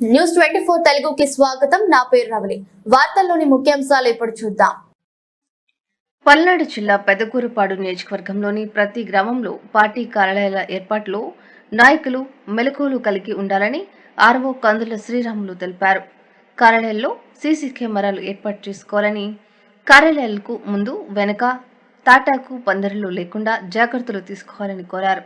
News twenty four తెలుగుకి స్వాగతం. నా పేరు రవలి. వార్తల్లోని ముఖ్యాంశాలు ఇప్పుడు చూద్దాం. పల్నాడు జిల్లా పెదకూరుపాడు నియోజకవర్గంలోని ప్రతి గ్రామంలో పార్టీ కార్యాలయాల ఏర్పాటులో నాయకులు మెలకువలు కలిగి ఉండాలని ఆర్వో కందుల శ్రీరాములు తెలిపారు. కార్యాలయాల్లో సీసీ కెమెరాలు ఏర్పాటు చేసుకోవాలని కార్యాలయాలకు ముందు వెనుక తాటాకు పందిరులు లేకుండా జాగ్రత్తలు తీసుకోవాలని కోరారు.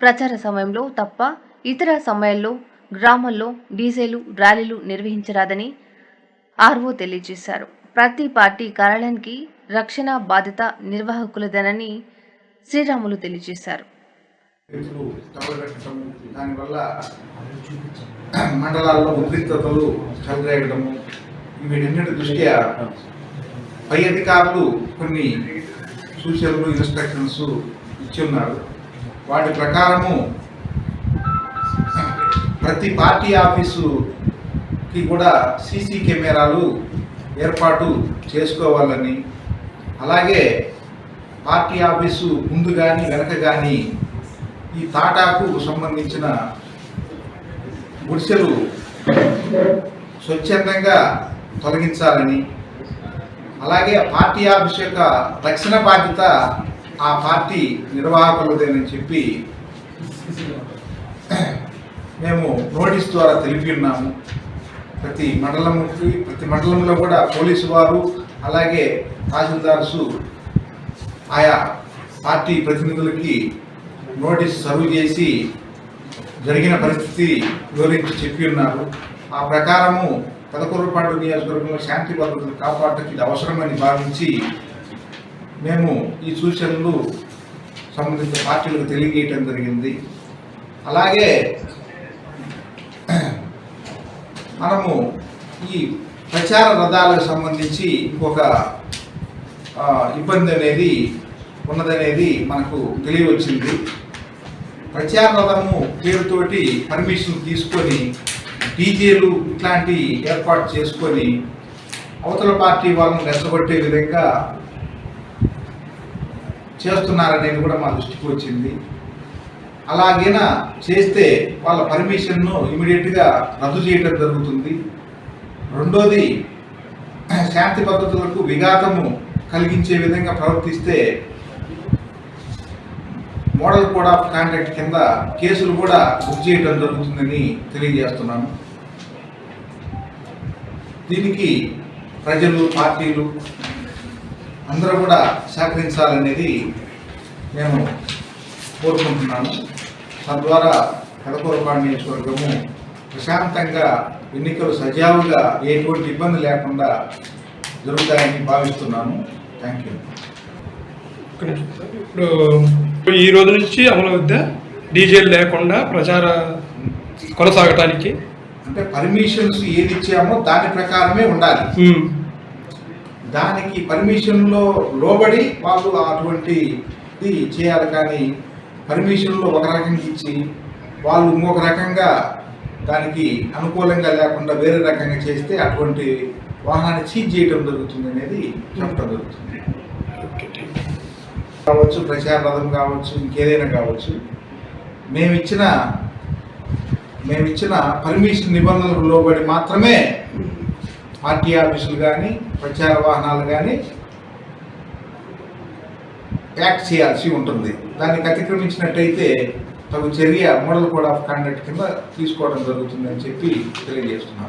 ప్రచార సమయంలో తప్ప ఇతర సమయాల్లో గ్రామాల్లో డీజేలు ర్యాలీలు నిర్వహించరాదని ఆర్వో తెలియజేశారు. ప్రతి పార్టీ కార్యాలయానికి రక్షణ బాధ్యత నిర్వాహకులదేనని శ్రీరాములు తెలియజేశారు. దానివల్ల మండలాల్లో ఉద్రిక్తతలు చెలరేగడము వీటన్నిటి దృష్ట్యా పై అధికారులు కొన్ని సూచనలు ఇన్స్ట్రక్షన్స్ ఇచ్చి ఉన్నారు. వాటి ప్రకారము ప్రతి పార్టీ ఆఫీసుకి కూడా సీసీ కెమెరాలు ఏర్పాటు చేసుకోవాలని అలాగే పార్టీ ఆఫీసు ముందు కానీ వెనక కానీ ఈ తాటాకు సంబంధించిన గుడిసెలు స్వచ్ఛందంగా తొలగించాలని అలాగే పార్టీ ఆఫీస్ యొక్క రక్షణ బాధ్యత ఆ పార్టీ నిర్వాహకులదేనని చెప్పి మేము నోటీస్ ద్వారా తెలిపి ఉన్నాము ప్రతి మండలంకి ప్రతి మండలంలో కూడా పోలీసు వారు అలాగే తహసీల్దార్సు ఆయా పార్టీ ప్రతినిధులకి నోటీస్ సర్వ్ చేసి జరిగిన పరిస్థితి వివరించి చెప్పి ఉన్నారు ఆ ప్రకారము పదకొరపాటు నియోజకవర్గంలో శాంతి భద్రతలు కాపాడటం ఇది అవసరమని భావించి మేము ఈ సూచనలు సంబంధిత పార్టీలకు తెలియజేయటం జరిగింది. అలాగే మనము ఈ ప్రచార రథాలకు సంబంధించి ఒక ఇబ్బంది అనేది ఉన్నదనేది మనకు తెలియవచ్చింది. ప్రచార రథము పేరుతోటి పర్మిషన్ తీసుకొని డీజేలు ఇట్లాంటి ఏర్పాటు చేసుకొని అవతల పార్టీ వాళ్ళని రెచ్చగొట్టే విధంగా చేస్తున్నారనేది కూడా మా దృష్టికి వచ్చింది. అలాగైనా చేస్తే వాళ్ళ పర్మిషన్ను ఇమీడియట్గా రద్దు చేయడం జరుగుతుంది. రెండోది శాంతి భద్రతలకు విఘాతము కలిగించే విధంగా ప్రవర్తిస్తే మోడల్ కోడ్ ఆఫ్ కాండక్ట్ కింద కేసులు కూడా బుక్ చేయడం జరుగుతుందని తెలియజేస్తున్నాను. దీనికి ప్రజలు పార్టీలు అందరూ కూడా సహకరించాలనేది నేను కోరుకుంటున్నాను. తద్వారా పెదకూరపాడు నియోజకవర్గము ప్రశాంతంగా ఎన్నికలు సజావుగా ఎటువంటి ఇబ్బంది లేకుండా జరుగుతాయని భావిస్తున్నాను. Thank you. ఇప్పుడు ఈ రోజు నుంచి అమలు అవుద్దా? డీజేలు లేకుండా ప్రచార కొనసాగటానికి? అంటే పర్మిషన్స్ ఏది ఇచ్చామో దాని ప్రకారమే ఉండాలి. దానికి పర్మిషన్లో లోబడి వాళ్ళు అటువంటి ఇది చేయాలి కానీ పర్మిషన్లో ఒక రకంగా ఇచ్చి వాళ్ళు ఇంకొక రకంగా దానికి అనుకూలంగా లేకుండా వేరే రకంగా చేస్తే అటువంటి వాహనాన్ని సీజ్ చేయడం జరుగుతుంది అనేది చెప్పడం జరుగుతుంది. కావచ్చు ప్రచార రథం కావచ్చు ఇంకేదైనా కావచ్చు మేము ఇచ్చిన మేము ఇచ్చిన పర్మిషన్ నిబంధనలకు లోబడి మాత్రమే పార్టీ ఆఫీసులు కానీ ప్రచార వాహనాలు కానీ యాక్ట్ చేయాల్సి ఉంటుంది. దానికి అతిక్రమించినట్టయితే తగు చర్య మోడల్ కోడ్ ఆఫ్ కండక్ట్ కింద తీసుకోవడం జరుగుతుందని చెప్పి తెలియజేస్తున్నాను.